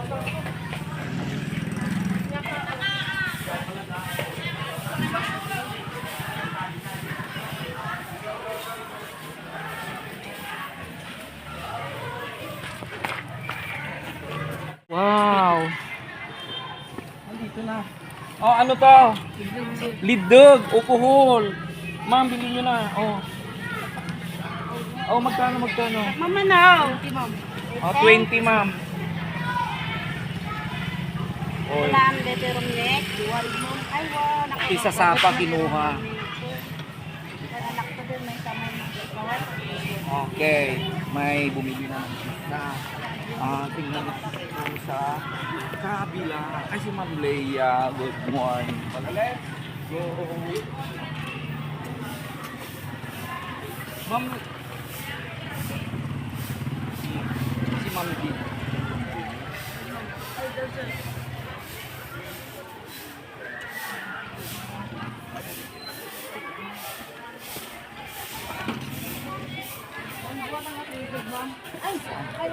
Wow! Ano to? Lidog, upuhol. Ma'am, bilhin nyo na. Oh. Oh, magkano, magkano? Mama na. Oh, 20, ma'am. Oh, Wala ang letterong neck. Diwali mo. Ay, wow. Isa sapa kinuha. Okay. May bumili na ng isda. Ah, tingnan natin sa kabila. Ay, si Ma'am Leia. Good morning. Pala, let's go. Ma'am, si, si Ma'am D.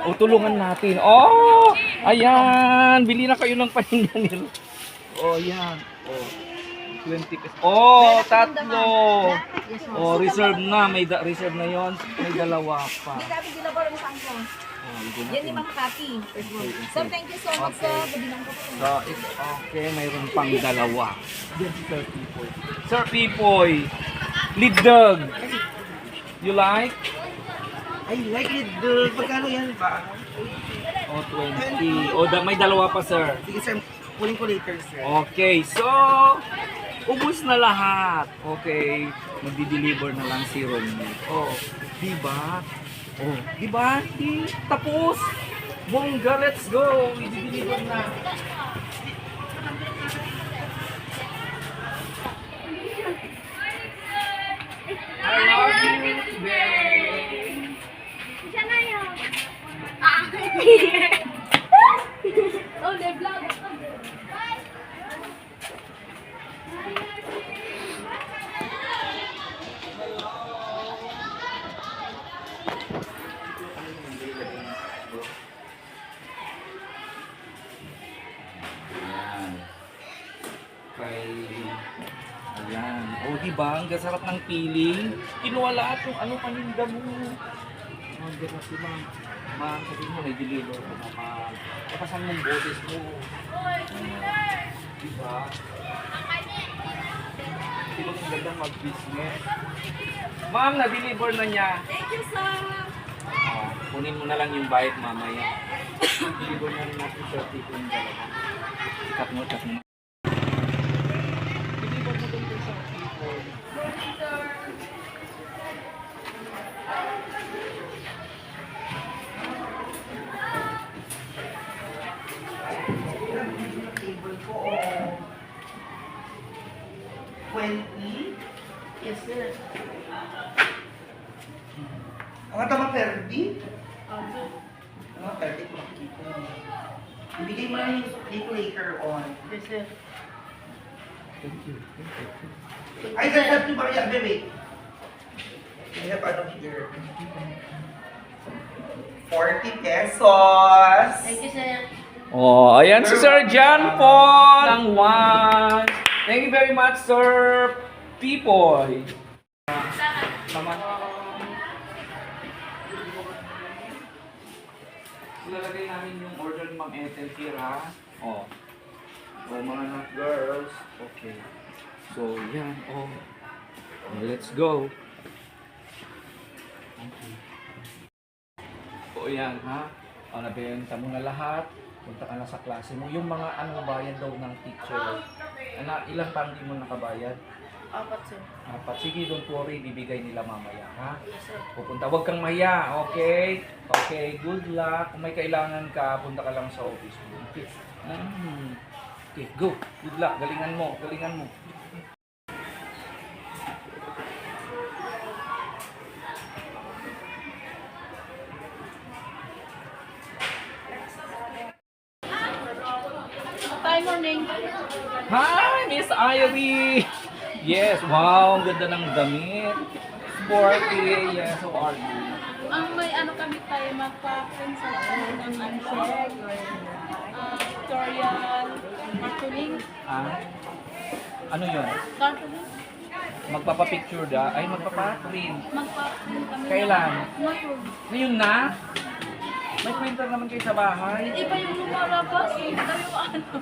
O, tulungan natin. Oh! Ayan! Bili na kayo ng paninda nila. Oh, yan. Oh. 20 pesos. Oh, tatlo. Oh, reserve na. May da- reserve na yon. May dalawa pa. Sabi sila ba ng sangko? Oh, bigyan Yan ni. Ma'am Kati. So, thank you so much, ko po. So, it's okay. Mayroon pang dalawa. Sir Pipoy. Sir Pipoy, lead dog. You like? I like it, dude. Pagkano yan ba? Oh, 20. Oh, da- may dalawa pa, sir. Sige, sir. Kunin ko later, sir. Okay, so ubus na lahat. Okay, magdi-deliver na lang si Ronnie. Oh, di ba? Oh, di ba? Di, tapos. Bongga, let's go. I-deliver na. I love you, babe. Oh, the vlog. Ayan. O, oh, diba? Ang sarap ng piling. Kinuha lahat yung ano paninda mo. Oh, diba ma'am? Ma'am, sabihin mo, may deliver ko na ma'am. Kapasan mong boses mo. Diba? Diba ang ganda mag-business? Ma'am, na-deliver na niya. Thank you, sir. Oh, kunin mo na lang yung bayad mamaya. Deliver na rin natin sa tipo yung dalawa. Cut mo, cut mo. 20? Yes, sir. Ang ata ma perdi? Okay. Ang mga perdi ko makikita. Ibigay mo na yung dito later on. Yes, sir. Thank you. Thank you. Help? I have ano here. 40 pesos. Thank you, sir. Oh, ayan si Sir John Paul ang one. Thank you very much, Sir Pipoy. Tama. Ilalagay namin yung order ni Ma'am Ethel here, ha? Oh. Oh, mga anak girls. Okay. So, yan. Oh. oh let's go. Okay. O yan, ha? O, nabenta mo na lahat. Punta ka na sa klase mo. Yung mga ano bayad daw ng teacher. Ano, ilang pa hindi mo nakabayad? Apat, sir. Apat. Sige, don't worry. Bibigay nila mamaya, ha? Yes, sir. Pupunta. Huwag kang mahiya, okay? Okay, good luck. Kung may kailangan ka, punta ka lang sa office mo. Okay. Mm. Okay, go. Good luck. Galingan mo. Galingan mo. Mo morning. Hi, Miss Irie! Yes, wow, ang ganda ng damit. Sporty, yes, how are you? Ang may ano kami tayo, magpa-print sa ng handshake or uh, tutorial, cartooning. Ah, ano yun? Cartooning? Magpapapicture da? Ay, magpapaprint. Magpa-print kami. Kailan? Ngayon. Ngayon na? May printer naman kayo sa bahay. Iba yung lumalabas. Iba yung ano.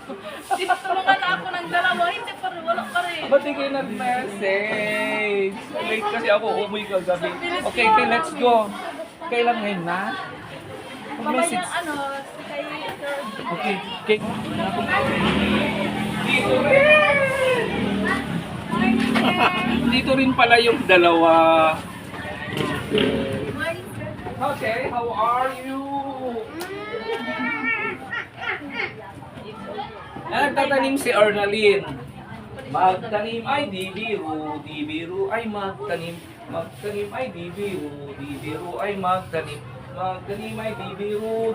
Tinutulungan na ako ng dalawa. Hindi pa rin. Wala pa rin. Ba't di kayo nag-message? Late kasi ako, umuwi kagabi. Okay, okay, let's go. Kailan ngayon na? Mag-message. ano, kay. Okay, okay. Dito rin! Dito rin pala yung dalawa. Okay, how are you? Ah, Nagtatanim si Arnalyn. Magtanim ay di biro, ay magtanim. Magtanim ay di biro, di biro ay magtanim. Magtanim ay di biro,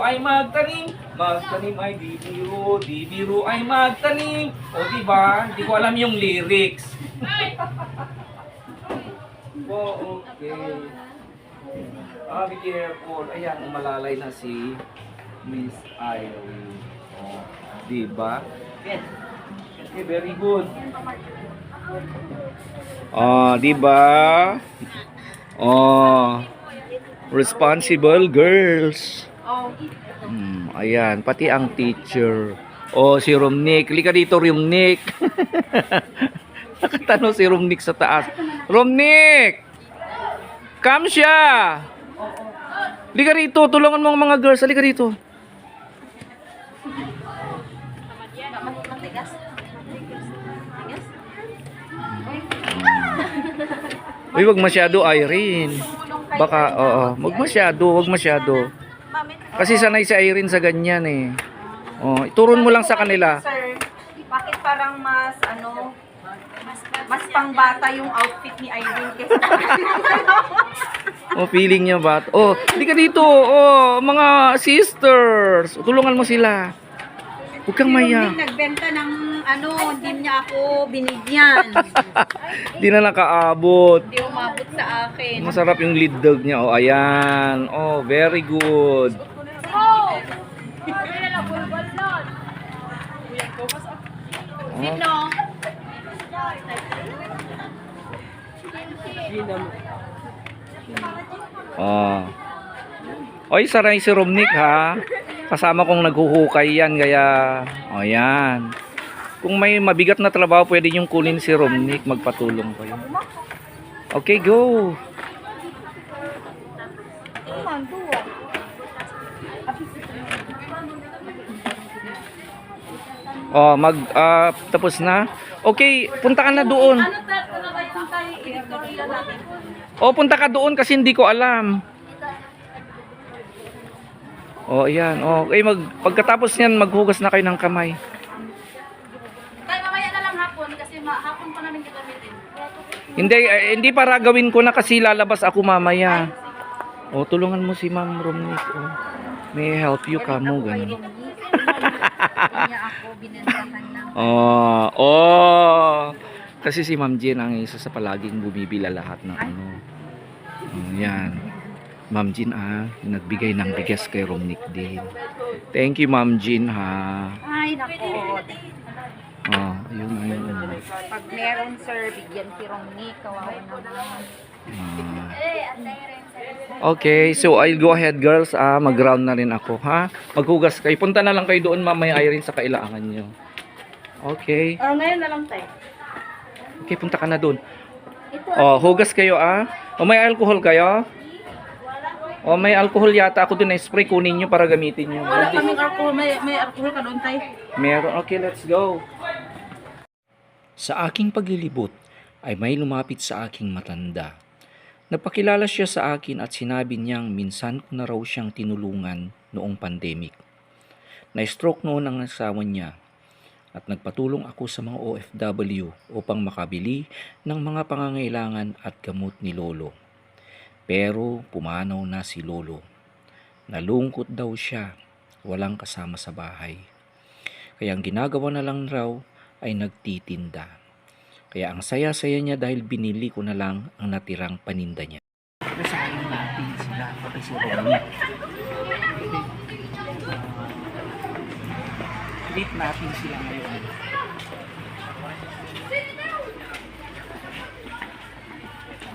ay magtanim. Magtanim ay di biro ay magtanim. O di ba? Hindi ko alam yung lyrics. oh, okay. Ah, be careful. Ayan, umalalay na si Miss Irene. Oh, di ba? Okay, very good. Oh, di ba? Oh, responsible girls. Hmm, ayan, pati ang teacher. Oh, si Romnick. Lika dito, Romnick. Nakatanong si Romnick sa taas. Romnick! Come siya! Lika rito, tulungan mo ang mga girls. Halika rito. Uy, wag masyado, Irene. Baka, oo, wag masyado, wag masyado. Kasi sanay si Irene sa ganyan eh. Oh, ituron mo lang sa kanila. Sir, bakit parang mas ano, mas pangbata yung outfit ni Irene kaysa Oh, feeling niya ba? Oh, hindi ka dito. Oh, mga sisters. Tulungan mo sila. Huwag kang maya. Hindi nagbenta ng ano, hindi niya ako binigyan. Di na nakaabot. Hindi umabot sa akin. Masarap yung lead dog niya. Oh, ayan. Oh, very good. Sino? Oh. Oy, saray si Romnick ha. Kasama kong naghuhukay yan, kaya... O, yan. Kung may mabigat na trabaho, pwede yung kunin si Romnick. Magpatulong kayo. Okay, go. Oh, mag ah, tapos na. Okay, punta ka na doon. Oh, punta ka doon kasi hindi ko alam. Oh, ayan. Oh, okay, mag pagkatapos niyan maghugas na kayo ng kamay. Tayo mamaya na lang hapon kasi hapon pa namin gagamitin. Hindi eh, hindi para gawin ko na kasi lalabas ako mamaya. Oh, tulungan mo si Ma'am Romnick. Oh. May help you ka mo ganun. Oh, oh. Kasi si Ma'am Jean ang isa sa palaging bumibila lahat ng ano. Oh, yan. Ma'am Jean ah, nagbigay ng bigas kay Romnick din. Thank you Ma'am Jean ha. Ay, nako. Oh, ayun, ayun. ayun. Pag meron, sir, bigyan si Romney. Kawawa naman. Ah. Okay, so I'll go ahead girls. Ah, mag-round na rin ako, ha? Maghugas kayo. Punta na lang kayo doon mamaya Irene sa kailangan nyo. Okay. Oh, ngayon na lang tayo. Okay, punta ka na doon. Oh, hugas kayo ah. O may alcohol kayo? O may alcohol yata ako doon na spray kunin nyo para gamitin nyo. Wala kaming alcohol. May, may alcohol ka doon tayo. Meron. Okay, let's go. Sa aking paglilibot ay may lumapit sa aking matanda. Nagpakilala siya sa akin at sinabi niyang minsan ko na raw siyang tinulungan noong pandemic. Na-stroke noon ang asawa niya at nagpatulong ako sa mga OFW upang makabili ng mga pangangailangan at gamot ni Lolo. Pero pumanaw na si Lolo. Nalungkot daw siya, walang kasama sa bahay. Kaya ang ginagawa na lang raw ay nagtitinda. Kaya ang saya-saya niya dahil binili ko na lang ang natirang paninda niya. Basahin natin sila pati si Ronnie. Meet natin sila ngayon.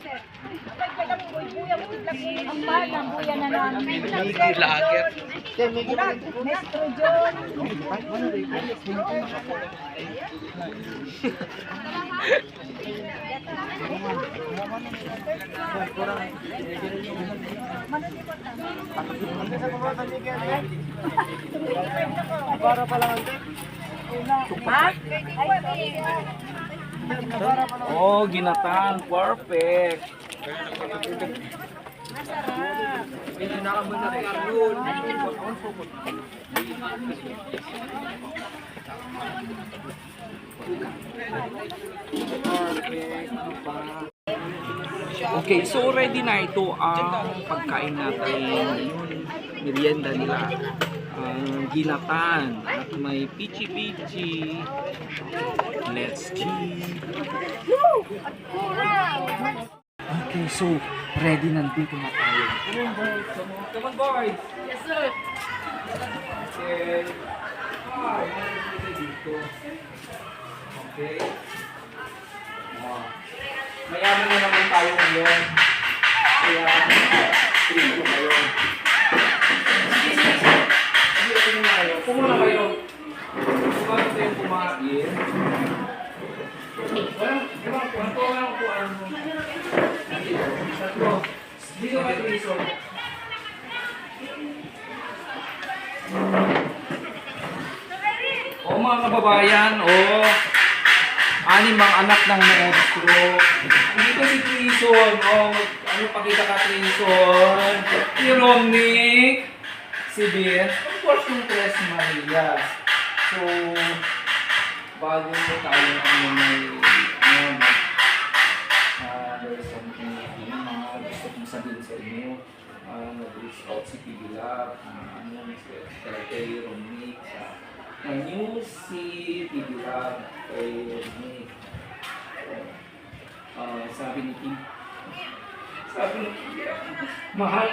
Ang mahal ng buya na namin. Lager. Mestro John. Para pa lang ang Ha? Ay, Oh, ginatang. Perfect. Okay, so ready na ito ang pagkain natin merienda nila. Ang ginatan at may pichi-pichi. Let's eat. Okay, so ready nandito na tayo. Come on, boys. Come on, boys. Yes, sir. Okay. Ah, dito. Okay. Mayaman na naman tayo ngayon. Kaya, treat ko kayo. Ito muna kayo. Pumuna kayo. Bago tayo kumain. Walang, walang, kwanto, walang kuwan mo. Tatlo. Dito ka, Triso. O mga kababayan, o anim ang anak ng maestro. Dito si Trison, o ano pakita ka Trison? Si Romnick, si Ben, yung Tres Marias. So, bago tayo ano may ano mag uh, there's something yung mga gusto kong sabihin sa inyo uh, nag-reach out si Pigilap uh, ano si kay Romnick sa na new si Pigilap kay Romnick uh, sabi ni Pig sabi ni Pigilap mahal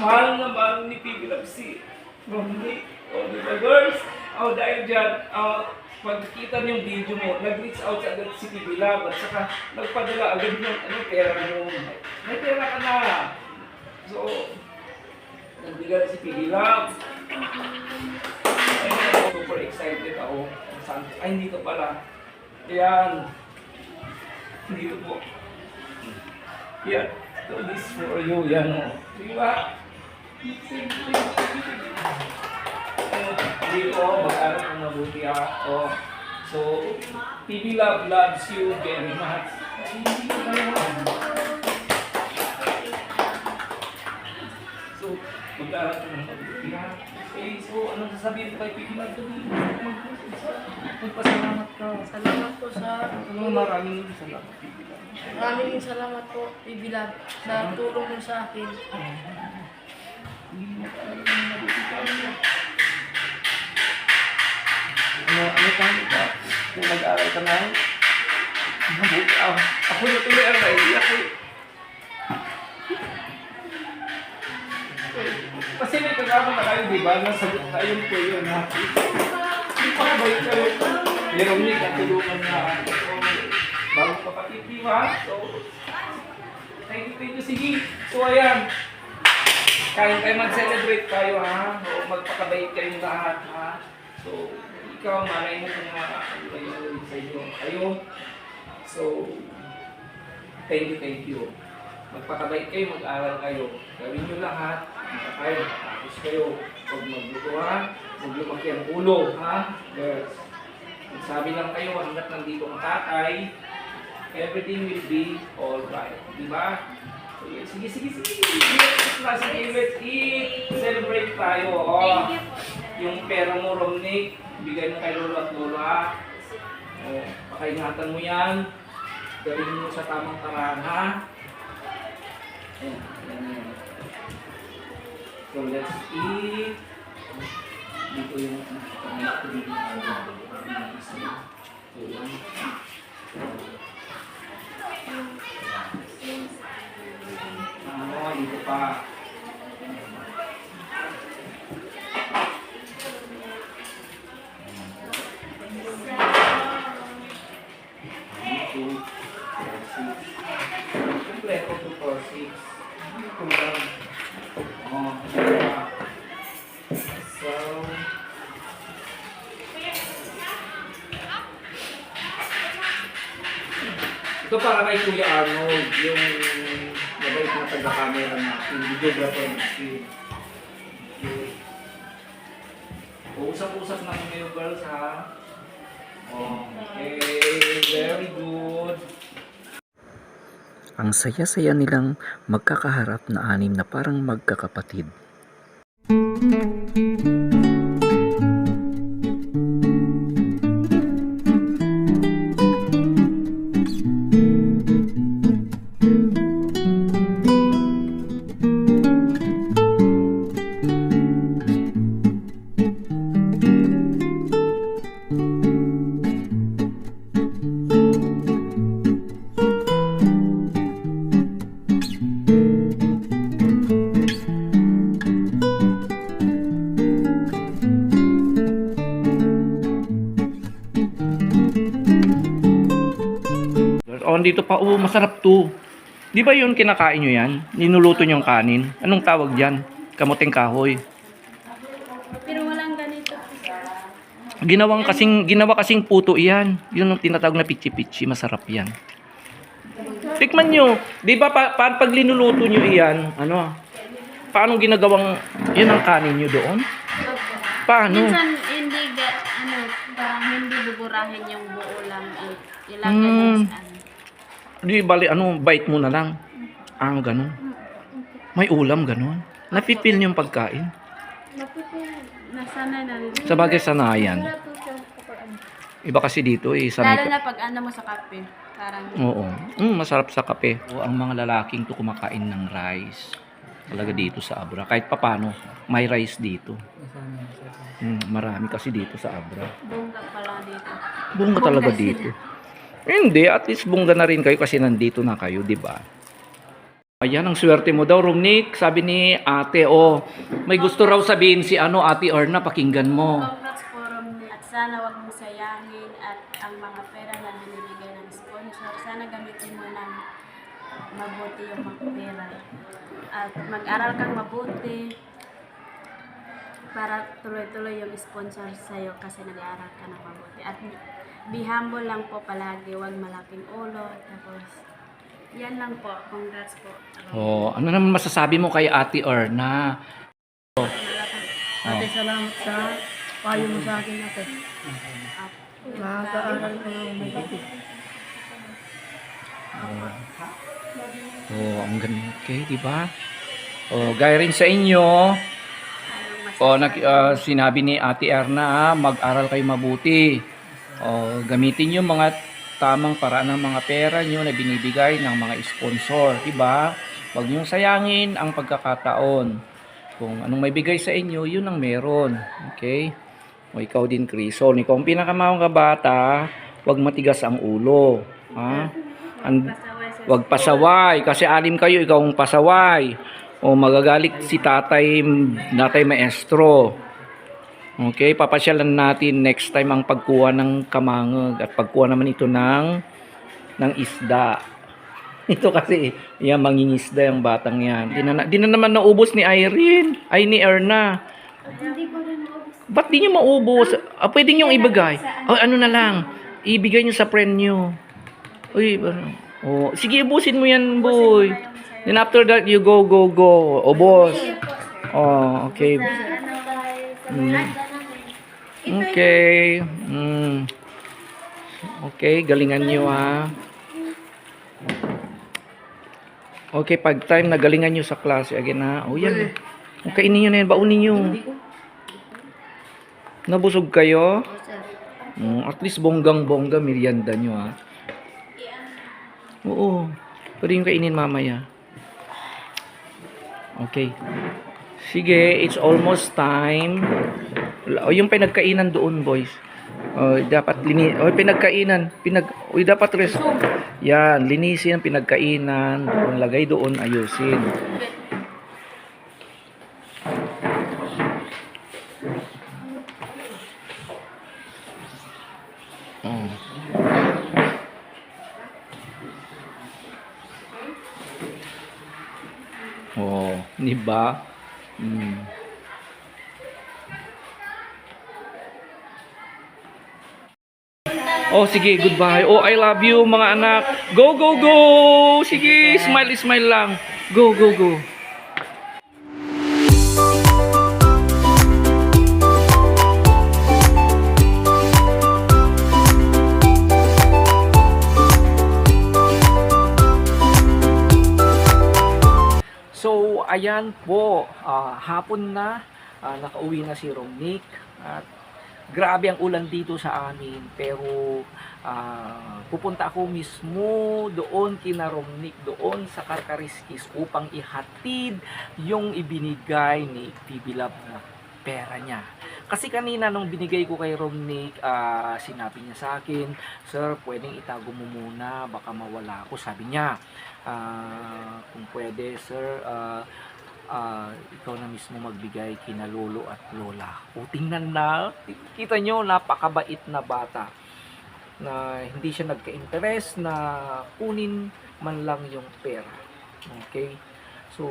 mahal na mahal ni Pigilap si Romnick o di ba girls oh dahil dyan uh, pagkita niyo yung video mo, nag-reach out agad si Pibilab at saka nagpadala agad ng ano, pera mo. May pera ka na. So, nagbigay si Pibilab. Ay, super excited ako. Ay, dito pala. Yan. Dito po. Yan. So, this for you. Yan o. Di ba? Dito, mag-aral kang mabuti. Oh. So, TV Love loves you very much. So, mag-aral ka ng mabuti ha. Okay, so anong sasabihin ko kay TV Love? Magpasalamat ka. Salamat po sa Ano, maraming salamat, TV Love. maraming salamat po, Bibilab, sa tulong mo sa akin. Ano, ano ka? Ikaw, Kung mag-aaral ka na, mabuti ako. Ako na tuloy ang naiiyak eh. Kagama na kayo, di ba? Nasagot na yun po yun, ha? Pa ka yun kayo? Meron niya katulungan na so, bago kapatid, di? So, thank you, thank you. Sige, so ayan. Kain kayo mag-celebrate tayo, ha? O magpakabait kayong lahat, ha? So, ikaw, malay mo kung makakaano kayo sa inyo. Kayo, so, thank you, thank you. Magpakabait kayo, mag-aral kayo. Gawin nyo lahat, hindi kayo, tapos kayo. Huwag magluto ha, huwag lumaki ang ulo, ha? Girls. Sabi lang kayo, hanggat nandito ang tatay, everything will be alright. Di ba? Sige, sige, sige. Yes, na, sige, let's eat. Celebrate tayo. Oh. Yung pera mo, Romnick, bigay mo kay lolo at lola. Oh, pakaingatan mo yan. Gawin mo sa tamang paraan, ha? Ayan, ayan, ayan. So, let's eat. Dito yung connect ko dito pa. Six. Kulang. Oh, dito pa. So, ito para kay Kuya Arnold, yung mabait na taga-camera natin, videographer natin. Usap-usap na yung girls ha. Okay, very good. Ang saya-saya nilang magkakaharap na anim na parang magkakapatid. Oh, dito pa. Oh, masarap to. Di ba yun kinakain nyo yan? Ninuluto nyo yung kanin? Anong tawag dyan? Kamuting kahoy. Pero walang ganito. Ginawang kasing, ginawa kasing puto iyan. Yun ang tinatawag na pichi-pichi. Masarap yan. Tikman nyo. Di ba pa, pa, pag linuluto nyo iyan, ano, paano ginagawang, yun ang kanin nyo doon? Paano? Minsan hindi ano, parang hindi buburahin yung buo lang. Ilagay mm. sa ano. Di bali, ano, bite mo na lang. Ah, ganun. May ulam, ganun. Napipil yung pagkain. Nasanay na rin. Sa bagay sanayan. Iba kasi dito eh. Sanay Lalo na pag ano mo sa kape. Parang Oo. Mm, masarap sa kape. O, ang mga lalaking to kumakain ng rice. Talaga dito sa Abra. Kahit papano, may rice dito. Mm, marami kasi dito sa Abra. bongga pala dito. Bunga talaga dito. Hindi, at least bunga na rin kayo kasi nandito na kayo, di ba? Ayan, ang swerte mo daw, Romnick. Sabi ni ate, oh, may gusto raw sabihin si ano, ate Orna, pakinggan mo. At sana wag mong sayangin at ang mga pera na binibigay ng sponsor, sana gamitin mo ng mabuti yung mga pera. At mag-aral kang mabuti para tuloy-tuloy yung sponsor sa'yo kasi nag-aaral ka ng mabuti. At be humble lang po palagi, wag malaking ulo. Tapos, yan lang po. Congrats po. Oh, ano naman masasabi mo kay ate Orna? Ate, salamat sa payo mo sa akin, ate. Nakakaaral ko ng mabuti. Oh, ang ganda. Okay, di ba? Oh, gaya rin sa inyo. Oh, nag, ah, sinabi ni Ate Erna, ah, mag-aral kayo mabuti. Oh, gamitin yung mga tamang paraan ng mga pera nyo na binibigay ng mga sponsor, di ba? Huwag niyong sayangin ang pagkakataon. Kung anong may bigay sa inyo, yun ang meron. Okay? O ikaw din, Crisol. Ikaw ang pinakamahong kabata, huwag matigas ang ulo. Ha? Ang, Huwag pasaway kasi alim kayo ikaw ang pasaway. O magagalit si tatay, natay maestro. Okay, papasyalan natin next time ang pagkuha ng kamangag at pagkuha naman ito ng ng isda. Ito kasi, yan, mangingisda yung batang yan. Di na, di na naman naubos ni Irene. Ay, ni Erna. Ba't di nyo maubos? Ah, pwede nyo ibigay. Oh, ano na lang. Ibigay nyo sa friend nyo. Uy? Oh, sige, ubusin mo yan, boy. Then after that, you go, go, go. O, boss. Oh, okay. Mm. Okay. Mm. Okay, galingan nyo, ha. Okay, pag time nagalingan nyo sa klase, again ha. O yan. Kung kainin nyo na yan, baunin nyo. Nabusog kayo? Mm, at least bonggang-bongga merienda nyo ha. Oo. Pwede yung kainin mamaya. Okay. Sige, it's almost time. O yung pinagkainan doon, boys. O, dapat lini o pinagkainan, pinag o dapat res. Yan, linisin ang pinagkainan, doon lagay doon, ayusin. Oh. Oh, di ba? Mm. Oh, sige, goodbye. Oh, I love you, mga anak. Go, go, go! Sige, smile, smile lang. Go, go, go. So, ayan po, ah, hapon na, ah, nakauwi na si Romnick at grabe ang ulan dito sa amin pero ah, pupunta ako mismo doon kina Romnick doon sa Karkariskis upang ihatid yung ibinigay ni Pibilab na pera niya. Kasi kanina nung binigay ko kay Romnick, ah, sinabi niya sa akin, Sir, pwedeng itago mo muna, baka mawala ako. Sabi niya, ah, kung pwede, Sir, ah, ah, ikaw na mismo magbigay kina lolo at lola. O tingnan na, kita nyo, napakabait na bata na hindi siya nagka-interest na kunin man lang yung pera. Okay? So,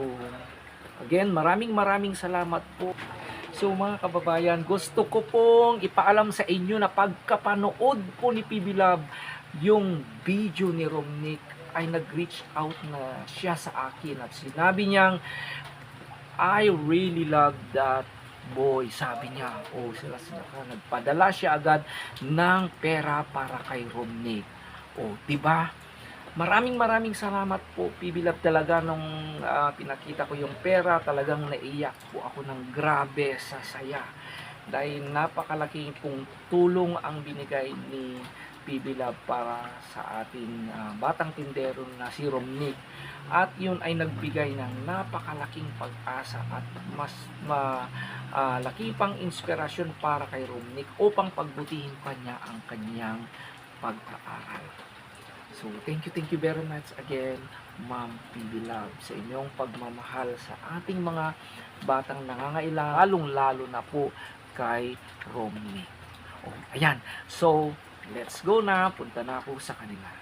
again, maraming maraming salamat po. So mga kababayan, gusto ko pong ipaalam sa inyo na pagkapanood po ni PB yung video ni Romnick ay nag-reach out na siya sa akin at sinabi niyang I really love that boy. Sabi niya, oh, sila sila nagpadala siya agad ng pera para kay Romnick. Oh, 'di ba? Maraming maraming salamat po, Love talaga nung ah, pinakita ko yung pera, talagang naiyak po ako ng grabe sa saya. Dahil napakalaki pong tulong ang binigay ni PB para sa ating ah, batang tindero na si Romnick. At yun ay nagbigay ng napakalaking pag-asa at mas malaki pang inspirasyon para kay Romnick upang pagbutihin pa niya ang kanyang pag-aaral. So, thank you, thank you very much again, Ma'am PB sa inyong pagmamahal sa ating mga batang nangangailangan, lalong-lalo na po kay Romney. Oh, ayan. So, let's go na. Punta na ako sa kanila.